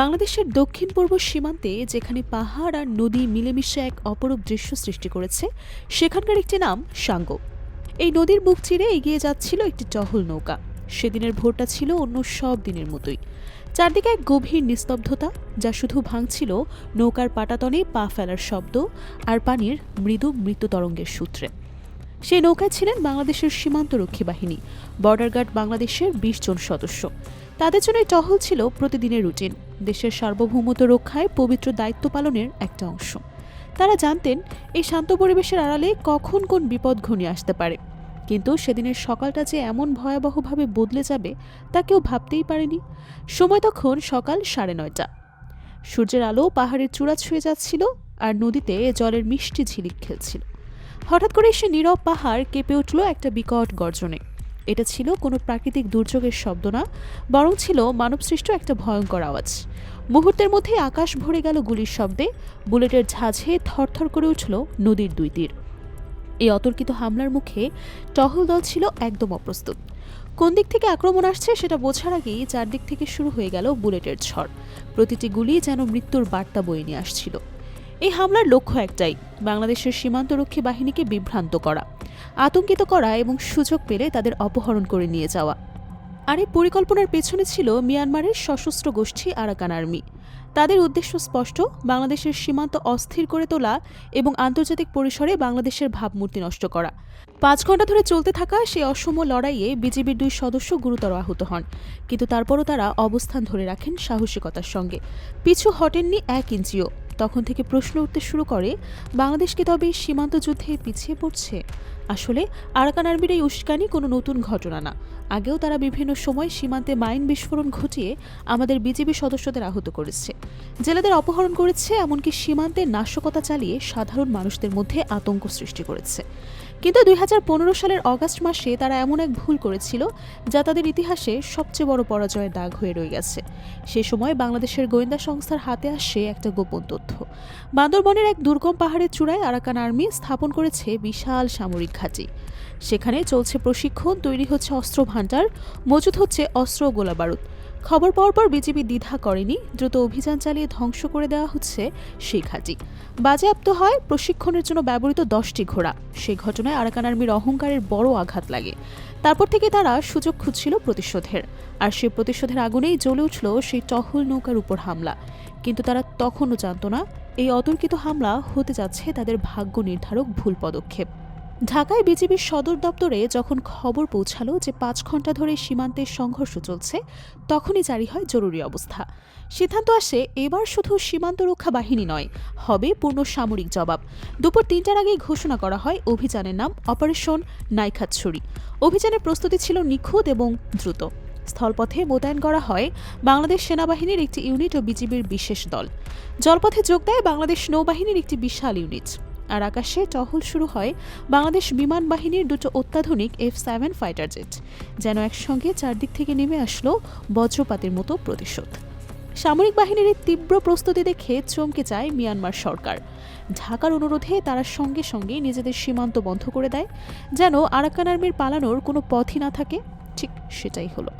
বাংলাদেশের দক্ষিণ পূর্ব সীমান্তে, যেখানে পাহাড় আর নদী মিলেমিশে এক অপরূপ দৃশ্য সৃষ্টি করেছে, সেখানকার একটি নাম সাঙ্গ। এই নদীর বুক চিরে এগিয়ে যাচ্ছিল একটি টহল নৌকা। সেদিনের ভোরটা ছিল অন্য সব দিনের মতোই। চারদিকে এক গভীর নিস্তব্ধতা, যা শুধু ভাঙছিল নৌকার পাটাতনে পা ফেলার শব্দ আর পানির মৃদু মৃত্যু তরঙ্গের সূত্রে। সেই নৌকায় ছিলেন বাংলাদেশের সীমান্তরক্ষী বাহিনী, বর্ডার গার্ড বাংলাদেশের বিশ জন সদস্য। তাদের জন্য টহল ছিল প্রতিদিনের রুটিন, দেশের সার্বভৌমত্ব রক্ষায় পবিত্র দায়িত্ব পালনের একটা অংশ। তারা জানতেন, এই শান্ত পরিবেশের আড়ালে কখন কোন বিপদ ঘনিয়ে আসতে পারে। কিন্তু সেদিনের সকালটা যে এমন ভয়াবহভাবে বদলে যাবে, তা কেউ ভাবতেই পারেনি। সময় তখন সকাল সাড়ে নয়টা। সূর্যের আলো পাহাড়ের চূড়া ছুঁয়ে যাচ্ছিল আর নদীতে জলের মিষ্টি ঝিলিক খেলছিল। হঠাৎ করে সে নীরব পাহাড় কেঁপে উঠল একটা বিকট গর্জনে। এটা ছিল কোনো প্রাকৃতিক দুর্যোগের শব্দ না, বরং ছিল মানবসৃষ্ট একটা ভয়ঙ্কর আওয়াজ। মুহূর্তের মধ্যেই আকাশ ভরে গেল গুলির শব্দে, বুলেটের ঝাঁঝে থরথর করে উঠল নদীর দুই তীর। এই অতর্কিত হামলার মুখে টহল দল ছিল একদম অপ্রস্তুত। কোন দিক থেকে আক্রমণ আসছে সেটা বোঝার আগেই চারদিক থেকে শুরু হয়ে গেল বুলেটের ঝড়। প্রতিটি গুলি যেন মৃত্যুর বার্তা বয়ে নিয়ে আসছিল। এই হামলার লক্ষ্য একটাই, বাংলাদেশের সীমান্তরক্ষী বাহিনীকে বিভ্রান্ত করা, আতঙ্কিত করা এবং সুযোগ পেলে তাদের অপহরণ করে নিয়ে যাওয়া। আর এই পরিকল্পনার পেছনে ছিল মিয়ানমারের সশস্ত্র গোষ্ঠী আরাকান আর্মি। তাদের উদ্দেশ্য স্পষ্ট, বাংলাদেশের সীমান্ত অস্থির করে তোলা এবং আন্তর্জাতিক পরিসরে বাংলাদেশের ভাবমূর্তি নষ্ট করা। পাঁচ ঘণ্টা ধরে চলতে থাকা সেই অসম লড়াইয়ে বিজিবির দুই সদস্য গুরুতর আহত হন, কিন্তু তারপরও তারা অবস্থান ধরে রাখেন সাহসিকতার সঙ্গে। পিছু হটেননি এক ইঞ্চিও। তখন থেকে প্রশ্ন উঠতে শুরু করে, বাংলাদেশ কি তবে সীমান্ত যুদ্ধে পিছিয়ে পড়ছে? আসলে আরাকান আর্মির এই উস্কানি কোনো নতুন ঘটনা না। আগেও তারা বিভিন্ন সময় সীমান্তে মাইন বিস্ফোরণ ঘটিয়ে আমাদের বিজেপি সদস্যদের আহত করেছে। জেলেদের অপহরণ করেছে, এমনকি সীমান্তে নাশকতা চালিয়ে সাধারণ মানুষদের মধ্যে আতঙ্ক সৃষ্টি করেছে। কিন্তু দুই হাজার পনেরো সালের অগাস্ট মাসে তারা এমন এক ভুল করেছিল, যা তাদের ইতিহাসে সবচেয়ে বড় পরাজয়ের দাগ হয়ে রয়ে গেছে। সে সময় বাংলাদেশের গোয়েন্দা সংস্থার হাতে আসে একটা গোপন তথ্য। বান্দরবনের এক দুর্গম পাহাড়ের চূড়ায় আরাকান আর্মি স্থাপন করেছে বিশাল সামরিক ঘাঁটি। সেখানে চলছে প্রশিক্ষণ, তৈরি হচ্ছে অস্ত্র ভাণ্ডার মজুদ হচ্ছে অস্ত্র ও গোলাবারুদ। খবর পাওয়ার পর বিজেপি দ্বিধা করেনি, দ্রুত অভিযান চালিয়ে ধ্বংস করে দেওয়া হচ্ছে সেই ঘাঁটি বাজেয়াপ্ত হয় প্রশিক্ষণের জন্য ব্যবহৃত দশটি ঘোড়া। সেই ঘটনায় আরাকান আর্মির অহংকারের বড় আঘাত লাগে। তারপর থেকে তারা সুযোগ খুঁজছিল প্রতিশোধের। আর সেই প্রতিশোধের আগুনেই জ্বলে উঠল সেই টহল নৌকার উপর হামলা। কিন্তু তারা তখনও জানত না, এই অতর্কিত হামলা হতে যাচ্ছে তাদের ভাগ্য নির্ধারক ভুল পদক্ষেপ। ঢাকায় বিজিবির সদর দপ্তরে যখন খবর পৌঁছালো যে পাঁচ ঘণ্টা ধরে সীমান্তের সংঘর্ষ চলছে, তখনই জারি হয় জরুরি অবস্থা। সিদ্ধান্ত আসে, এবার শুধু সীমান্ত রক্ষা বাহিনী নয়, হবে পূর্ণ সামরিক জবাব। দুপুর তিনটার আগেই ঘোষণা করা হয়, অভিযানের নাম অপারেশন নাইখাতছড়ি। অভিযানের প্রস্তুতি ছিল নিখুঁত এবং দ্রুত। স্থলপথে মোতায়েন করা হয় বাংলাদেশ সেনাবাহিনীর একটি ইউনিট ও বিজিবির বিশেষ দল। জলপথে যোগ দেয় বাংলাদেশ নৌবাহিনীর একটি বিশাল ইউনিট। আর আকাশে টহল শুরু হয় বাংলাদেশ বিমান বাহিনীর দুটো অত্যাধুনিক এফ সেভেন ফাইটার জেট যেন একসঙ্গে চারদিক থেকে নেমে আসলো বজ্রপাতের মতো প্রতিশোধ। সামরিক বাহিনীর এই তীব্র প্রস্তুতি দেখে চমকে যায় মিয়ানমার সরকার। ঢাকার অনুরোধে তারা সঙ্গে সঙ্গে নিজেদের সীমান্ত বন্ধ করে দেয়, যেন আরাকান আর্মির পালানোর কোনো পথই না থাকে। ঠিক সেটাই হলো।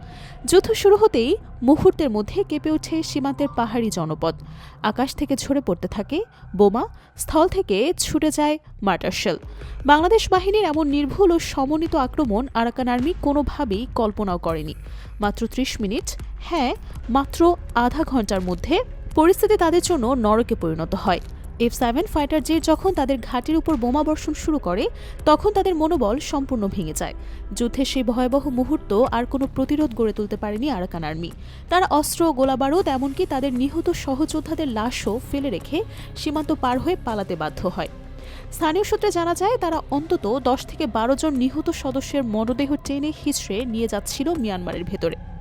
যুদ্ধ শুরু হতেই মুহূর্তের মধ্যে কেঁপে ওঠে সীমান্তের পাহাড়ি জনপদ। আকাশ থেকে ঝরে পড়তে থাকে বোমা, স্থল থেকে ছুটে যায় মার্টারশেল বাংলাদেশ বাহিনীর এমন নির্ভুল ও সমন্বিত আক্রমণ আরাকান আর্মি কোনোভাবেই কল্পনাও করেনি। মাত্র ত্রিশ মিনিট হ্যাঁ মাত্র আধা ঘণ্টার মধ্যে পরিস্থিতি তাদের জন্য নরকে পরিণত হয়। এফ সেভেন ফাইটার জেট যখন তাদের ঘাটির উপর বোমা বর্ষণ শুরু করে, তখন তাদের মনোবল সম্পূর্ণ ভেঙে যায়। যুদ্ধে সেই ভয়াবহ মুহূর্ত আর কোনো প্রতিরোধ গড়ে তুলতে পারেনি আরাকান আর্মি। তারা অস্ত্র, গোলাবারুদ, এমনকি তাদের নিহত সহযোদ্ধাদের লাশও ফেলে রেখে সীমান্ত পার হয়ে পালাতে বাধ্য হয়। স্থানীয় সূত্রে জানা যায়, তারা অন্তত দশ থেকে বারো জন নিহত সদস্যের মরদেহ টেনে হিচড়ে নিয়ে যাচ্ছিল মিয়ানমারের ভেতরে।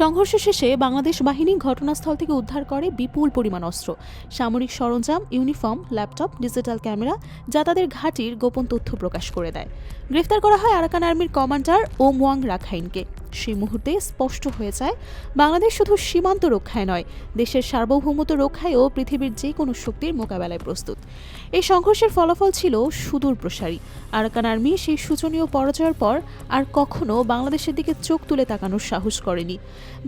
সংঘর্ষ শেষে বাংলাদেশ বাহিনী ঘটনাস্থল থেকে উদ্ধার করে বিপুল পরিমাণ অস্ত্র, সামরিক সরঞ্জাম, ইউনিফর্ম, ল্যাপটপ, ডিজিটাল ক্যামেরা যা তাদের ঘাঁটির গোপন তথ্য প্রকাশ করে দেয়। গ্রেফতার করা হয় আরাকান আর্মির কমান্ডার ওম ওয়াং রাখাইনকে। সেই মুহূর্তে স্পষ্ট হয়ে যায়, বাংলাদেশ শুধু সীমান্ত রক্ষায় নয়, দেশের সার্বভৌমত্ব রক্ষায়ও পৃথিবীর যে কোনো শক্তির মোকাবেলায় প্রস্তুত। এই সংঘর্ষের ফলাফল ছিল সুদূর প্রসারী। আরাকান আর্মি সেই সূচনীয় পরাজয়ের পর আর কখনো বাংলাদেশের দিকে চোখ তুলে তাকানোর সাহস করেনি।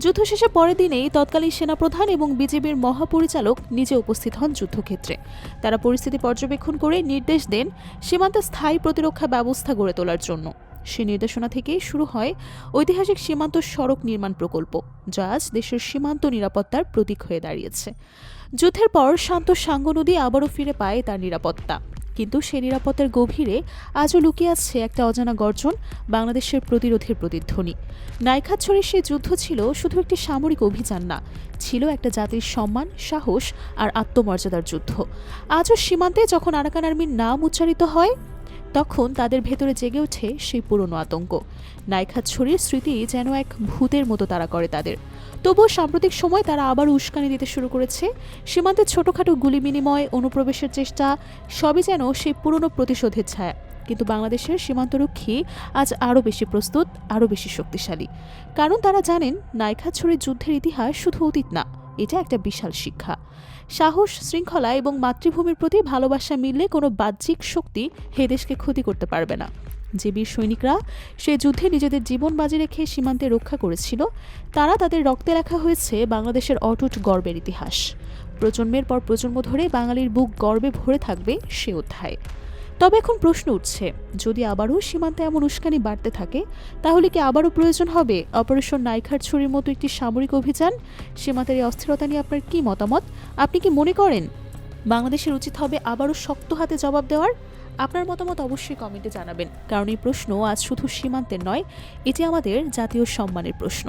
যুদ্ধ শেষে পরের দিনেই তৎকালীন সেনাপ্রধান এবং বিজেপির মহাপরিচালক নিজে উপস্থিত হন যুদ্ধক্ষেত্রে। তারা পরিস্থিতি পর্যবেক্ষণ করে নির্দেশ দেন সীমান্তে স্থায়ী প্রতিরক্ষা ব্যবস্থা গড়ে তোলার জন্য। সে নির্দেশনা থেকেই শুরু হয় ঐতিহাসিক সীমান্ত সড়ক নির্মাণ প্রকল্প, যা আজ দেশের সীমান্ত নিরাপত্তার প্রতীক হয়ে দাঁড়িয়েছে। যুদ্ধের পর শান্ত সাঙ্গ নদী আবারও ফিরে পায় তার নিরাপত্তা। কিন্তু সে নিরাপত্তার গভীরে আজও লুকিয়ে আছে একটা অজানা গর্জন, বাংলাদেশের প্রতিরোধের প্রতিধ্বনি। নাইখাতছড়ির সেই যুদ্ধ ছিল শুধু একটি সামরিক অভিযান না, ছিল একটা জাতির সম্মান, সাহস আর আত্মমর্যাদার যুদ্ধ। আজও সীমান্তে যখন আরাকান আর্মির নাম উচ্চারিত হয় তখন তাদের ভেতরে জেগে ওঠে সেই পুরনো আতঙ্ক। নাইখাতছড়ির স্মৃতি যেন এক ভূতের মতো তারা করে তাদের। তবুও সাম্প্রতিক সময় তারা আবার উস্কানি দিতে শুরু করেছে। সীমান্তে ছোটখাটো গুলি বিনিময়, অনুপ্রবেশের চেষ্টা, সবই যেন সেই পুরনো প্রতিশোধের ছায়া। কিন্তু বাংলাদেশের সীমান্তরক্ষী আজ আরও বেশি প্রস্তুত, আরও বেশি শক্তিশালী। কারণ তারা জানেন নাইখাতছড়ির যুদ্ধের ইতিহাস শুধু অতীত না এটা একটা বিশাল শিক্ষা। সাহস, শৃঙ্খলা এবং মাতৃভূমির প্রতি ভালোবাসা মিললে কোনো বাহ্যিক শক্তি হে দেশকে ক্ষতি করতে পারবে না। যে বীর সৈনিকরা সে যুদ্ধে নিজেদের জীবন বাজি রেখে সীমান্তে রক্ষা করেছিল, তারা তাদের রক্তে লেখা হয়েছে বাংলাদেশের অটুট গর্বের ইতিহাস। প্রজন্মের পর প্রজন্ম ধরে বাঙালির বুক গর্বে ভরে থাকবে সে অধ্যায়। তবে এখন প্রশ্ন উঠছে, যদি আবারও সীমান্তে এমন উস্কানি বাড়তে থাকে, তাহলে কি আবারও প্রয়োজন হবে অপারেশন নাইখার ছুরির মতো একটি সামরিক অভিযান? সীমান্তের এই অস্থিরতা নিয়ে আপনার কি মতামত? আপনি কি মনে করেন বাংলাদেশের উচিত হবে আবারও শক্ত হাতে জবাব দেওয়ার? আপনার মতামত অবশ্যই কমেন্টে জানাবেন, কারণ এই প্রশ্ন আজ শুধু সীমান্তের নয়, এটি আমাদের জাতীয় সম্মানের প্রশ্ন।